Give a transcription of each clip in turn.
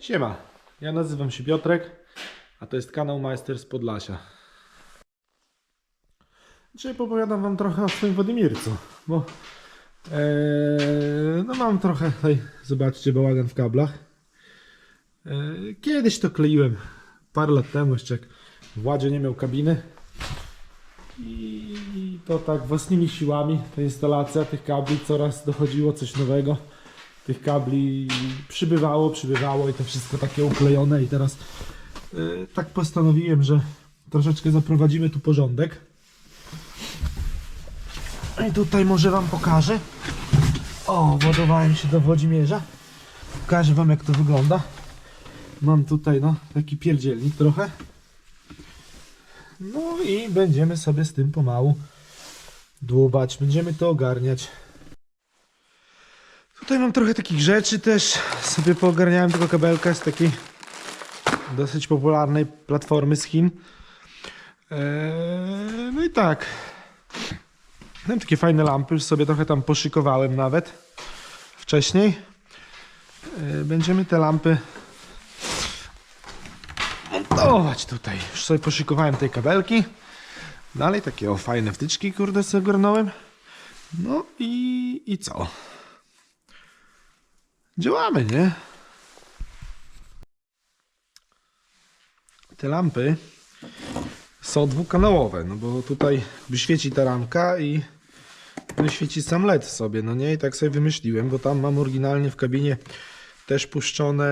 Siema, ja nazywam się Piotrek, a to jest kanał Majster z Podlasia. Dzisiaj opowiadam wam trochę o swoim Wodymircu, bo e, no mam trochę tutaj, zobaczcie, bałagan w kablach. E, kiedyś to kleiłem, parę lat temu jeszcze jak Władzie nie miał kabiny. I to tak własnymi siłami, ta instalacja tych kabli, coraz dochodziło coś nowego. Tych kabli przybywało, przybywało i to wszystko takie uklejone i teraz y, tak postanowiłem, że troszeczkę zaprowadzimy tu porządek. I tutaj może wam pokażę. O, władowałem się do Włodzimierza. Pokażę wam jak to wygląda. Mam tutaj no taki pierdzielnik trochę. No i będziemy sobie z tym pomału dłubać, będziemy to ogarniać. Tutaj mam trochę takich rzeczy też. Sobie poogarniałem tego kabelka z takiej dosyć popularnej platformy z Chin. Eee, no i tak. Mam takie fajne lampy, już sobie trochę tam poszykowałem nawet wcześniej. Eee, będziemy te lampy montować tutaj. Już sobie poszykowałem te kabelki. Dalej takie o fajne wtyczki, kurde, sobie ogarnąłem. No i, i co? Działamy, nie? Te lampy są dwukanałowe, no bo tutaj świeci ta ramka i świeci sam LED sobie, no nie? I tak sobie wymyśliłem, bo tam mam oryginalnie w kabinie też puszczone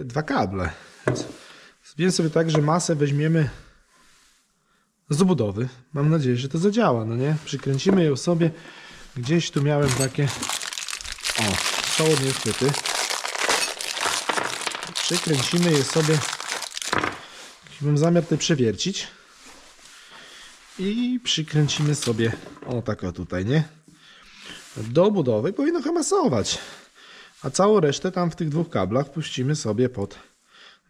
y, dwa kable. Więc Wiem sobie tak, że masę weźmiemy z obudowy. Mam nadzieję, że to zadziała, no nie? Przykręcimy ją sobie. Gdzieś tu miałem takie... O, przewodnie chwyty. Przykręcimy je sobie. Mam zamiar te przewiercić. I przykręcimy sobie, o tak o tutaj, nie? Do obudowy powinno chyba masować. A całą resztę tam w tych dwóch kablach puścimy sobie pod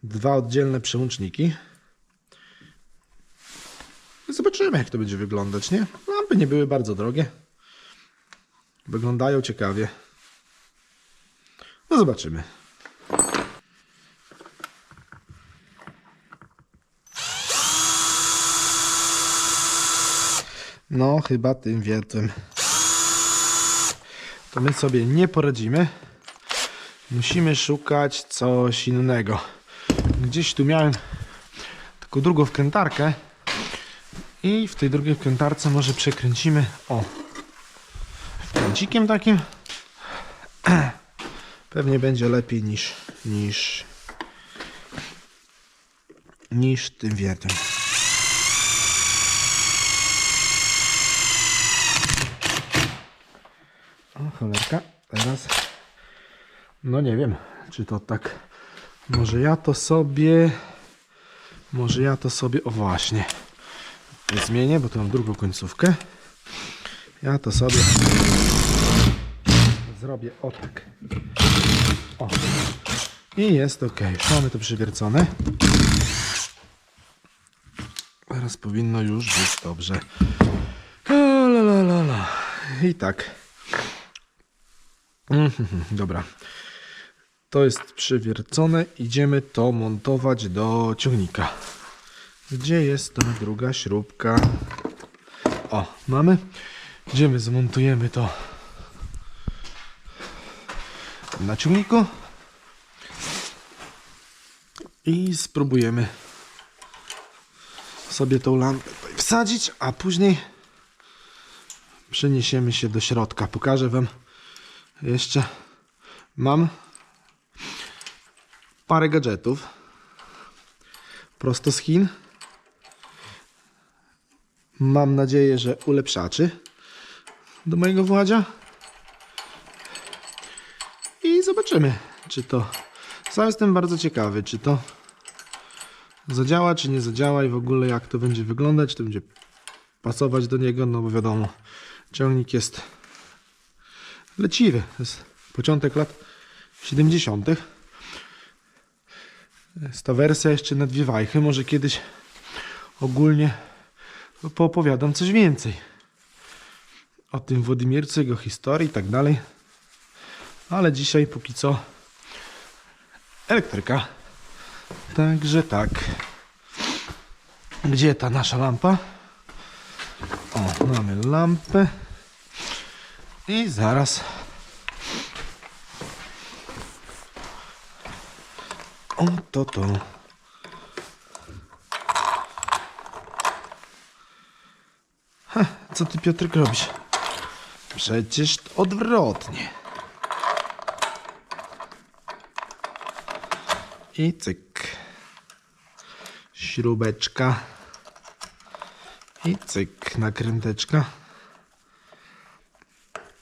dwa oddzielne przełączniki. Zobaczymy, jak to będzie wyglądać, nie? Lampy nie były bardzo drogie. Wyglądają ciekawie. No zobaczymy. No, chyba tym wiertłem. To my sobie nie poradzimy. Musimy szukać coś innego. Gdzieś tu miałem taką drugą wkrętarkę. I w tej drugiej wkrętarce może przekręcimy. O! Wkręcikiem takim. Pewnie będzie lepiej niż niż niż tym wiertem. O, cholerka. Teraz no nie wiem, czy to tak może ja to sobie może ja to sobie o właśnie zmienię, bo tu mam drugą końcówkę ja to sobie zrobię o tak o i jest ok, mamy to przywiercone teraz powinno już być dobrze la, la, la, la. i tak Mhm, dobra to jest przywiercone. Idziemy to montować do ciągnika. Gdzie jest ta druga śrubka? O, mamy. Idziemy, zmontujemy to na ciągniku. I spróbujemy sobie tą lampę wsadzić, a później przeniesiemy się do środka. Pokażę Wam jeszcze. Mam parę gadżetów prosto z Chin. Mam nadzieję, że ulepszaczy do mojego Władzia. I zobaczymy, czy to... Sam jestem bardzo ciekawy, czy to zadziała, czy nie zadziała i w ogóle jak to będzie wyglądać, czy to będzie pasować do niego, no bo wiadomo, ciągnik jest leciwy. To jest początek lat 70. Jest ta wersja jeszcze na dwie wajchy. Może kiedyś ogólnie poopowiadam coś więcej. O tym Włodymircu, jego historii i tak dalej. Ale dzisiaj póki co elektryka. Także tak. Gdzie ta nasza lampa? O, mamy lampę. I zaraz. O, to to. Ha, co ty Piotrek robisz? Przecież odwrotnie. I cyk. Śrubeczka. I cyk, nakręteczka.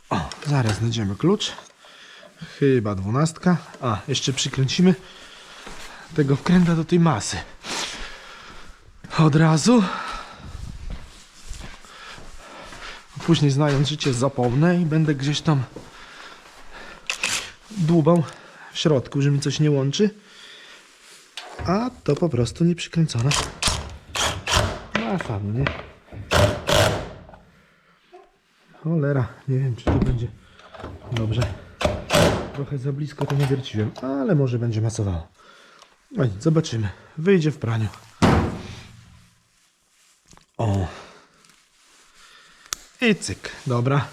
O, zaraz znajdziemy klucz. Chyba dwunastka. A, jeszcze przykręcimy tego wkręta do tej masy. Od razu. Później znając życie zapomnę i będę gdzieś tam dłubał w środku, że mi coś nie łączy. A to po prostu nie przykręcone. No fajnie. Cholera, nie wiem czy tu będzie dobrze. Trochę za blisko to nie wierciłem, ale może będzie masowało. No nic, zobaczymy. Wyjdzie w praniu. O. I cyk. Dobra.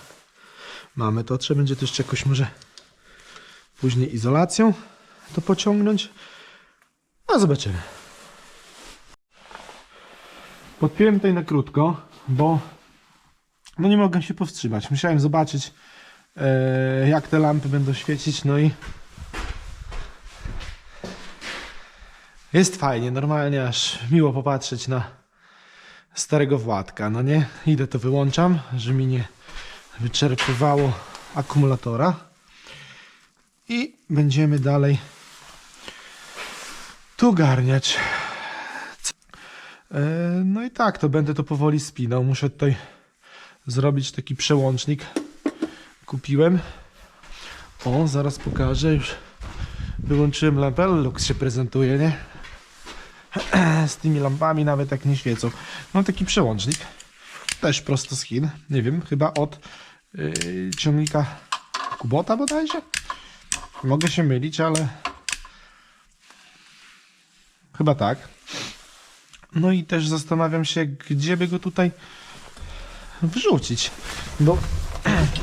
Mamy to. Trzeba będzie to jeszcze jakoś może później izolacją to pociągnąć. A zobaczymy. Podpiłem tutaj na krótko, bo no nie mogłem się powstrzymać. Musiałem zobaczyć e, jak te lampy będą świecić, no i jest fajnie, normalnie aż miło popatrzeć na starego Władka, no nie? Idę to wyłączam, że mi nie wyczerpywało akumulatora i będziemy dalej tu garniać. E, No i tak, to będę to powoli spinał. Muszę tutaj zrobić taki przełącznik. Kupiłem. O, zaraz pokażę. Już wyłączyłem lampę. Lux się prezentuje, nie? Z tymi lampami nawet tak nie świecą. Mam taki przełącznik. Też prosto z Chin. Nie wiem, chyba od yy, ciągnika Kubota bodajże. Mogę się mylić, ale chyba tak. No i też zastanawiam się, gdzie by go tutaj wrzucić. Bo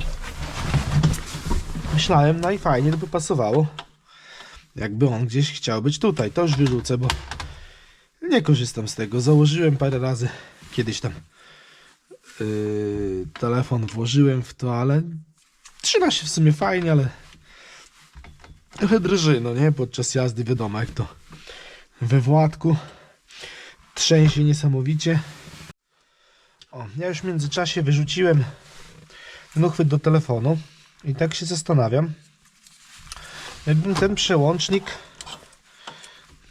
myślałem, no i fajnie, to by pasowało. Jakby on gdzieś chciał być tutaj, to już wyrzucę, bo nie korzystam z tego. Założyłem parę razy kiedyś tam yy, telefon włożyłem w to, ale trzyma się w sumie fajnie, ale trochę drży, no nie? Podczas jazdy wiadomo jak to we Władku trzęsie niesamowicie. O, ja już w międzyczasie wyrzuciłem ten uchwyt do telefonu i tak się zastanawiam, jakbym ten przełącznik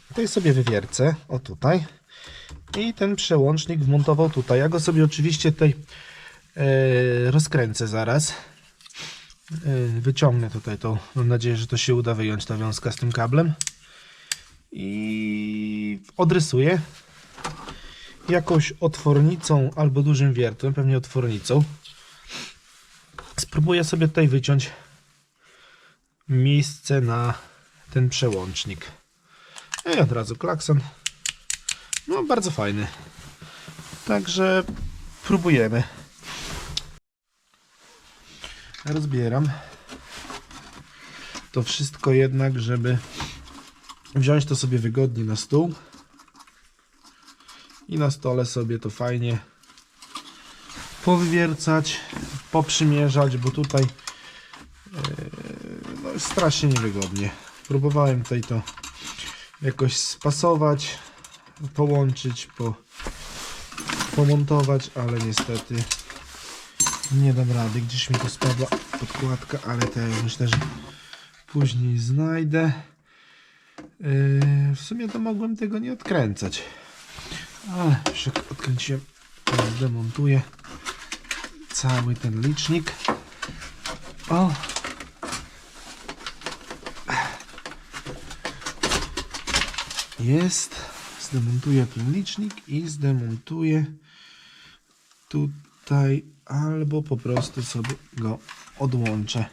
tutaj sobie wywiercę, o tutaj i ten przełącznik wmontował tutaj. Ja go sobie oczywiście tutaj e, rozkręcę zaraz. E, wyciągnę tutaj to. Mam nadzieję, że to się uda wyjąć ta wiązka z tym kablem. I odrysuję jakąś otwornicą albo dużym wiertłem, pewnie otwornicą. Spróbuję sobie tutaj wyciąć miejsce na ten przełącznik. I od razu klakson. No, bardzo fajny. Także próbujemy. Rozbieram to wszystko jednak, żeby wziąć to sobie wygodnie na stół i na stole sobie to fajnie powywiercać, poprzymierzać, bo tutaj e, no, strasznie niewygodnie. Próbowałem tutaj to jakoś spasować, połączyć, po, pomontować, ale niestety nie dam rady. Gdzieś mi tu spadła podkładka, ale to ja myślę, że później znajdę. Yy, w sumie to mogłem tego nie odkręcać. Ale już jak odkręciłem, to zdemontuję cały ten licznik. O! Jest. Zdemontuję ten licznik i zdemontuję tutaj albo po prostu sobie go odłączę.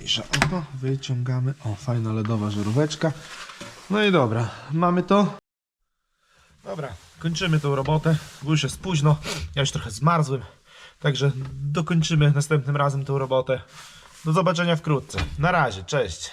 Mniejsza o to, wyciągamy. O, fajna LEDowa żaróweczka. No i dobra, mamy to. Dobra, kończymy tą robotę, bo już jest późno. Ja już trochę zmarzłem. Także dokończymy następnym razem tą robotę. Do zobaczenia wkrótce. Na razie, cześć.